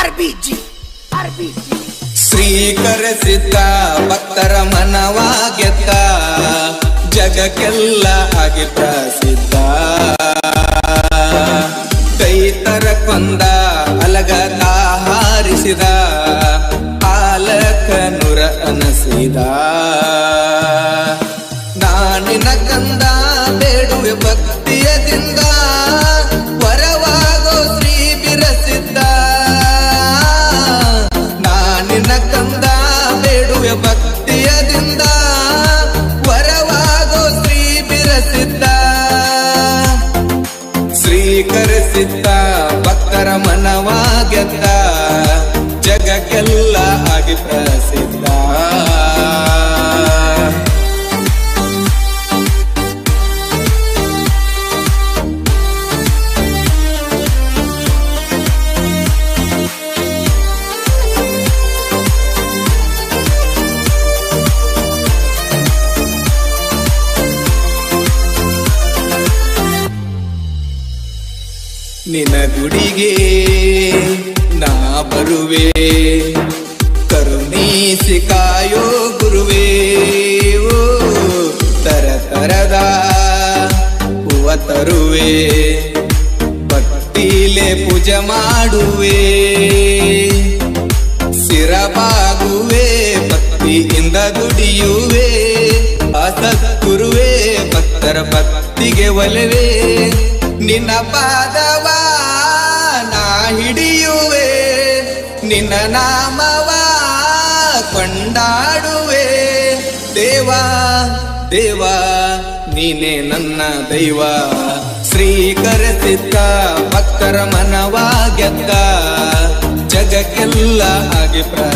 ಆರ್ಬಿಜಿ ಆರ್ಬಿಜಿ ಶ್ರೀಕರಿಸಿದ್ದ ಭಕ್ತರ ಮನವಾಗೆದ್ದ ಜಗಕ್ಕೆಲ್ಲ ಹಾಗೆ ಪ್ರಸಿದ್ಧ ಕೈತರ ಕೊಂದ ಅಲಗ ಹಾರಿಸಿದ ಆಲಕ ನುರ ಅನಸಿದ. ಭಕ್ತಿಯದಿಂದ ವರವಾಗೋ ಶ್ರೀ ಬಿರಸಿದ್ದ. ಸ್ವೀಕರಿಸಿದ್ದ ಭಕ್ತರ ಮನವಾಗೆದ್ದ. ಜಗಕ್ಕೆಲ್ಲ ಆಗಿ ನಿನ ಗುಡಿಗೆ ನಾ ಬರುವೆ. ಕರುಣೀಸಿ ಕಾಯೋ ಗುರುವೇ. ಓ, ತರ ತರದ ಹೂವ ತರುವೆ. ಭಕ್ತಿಲೆ ಪೂಜ ಮಾಡುವೆ. ಸಿರಬಾಗುವೆ ಭಕ್ತಿಯಿಂದ ದುಡಿಯುವೆ. ಅಸದ್ಗುರುವೆ, ಭಕ್ತರ ಭಕ್ತಿಗೆ ಒಲವೇ. ನಿನ್ನ ಪಾದವ ಹಿಡಿಯುವೆ, ನಿನ್ನ ನಾಮವ ಕೊಂಡಾಡುವೆ. ದೇವಾ ದೇವಾ, ನೀನೇ ನನ್ನ ದೈವ. ಶ್ರೀಕರಿಸಿದ್ದ ಭಕ್ತರ ಮನವಾಗೆದ್ದ, ಜಗಕ್ಕೆಲ್ಲ ಆಗಿ ಪ್ರಸಿದ್ಧ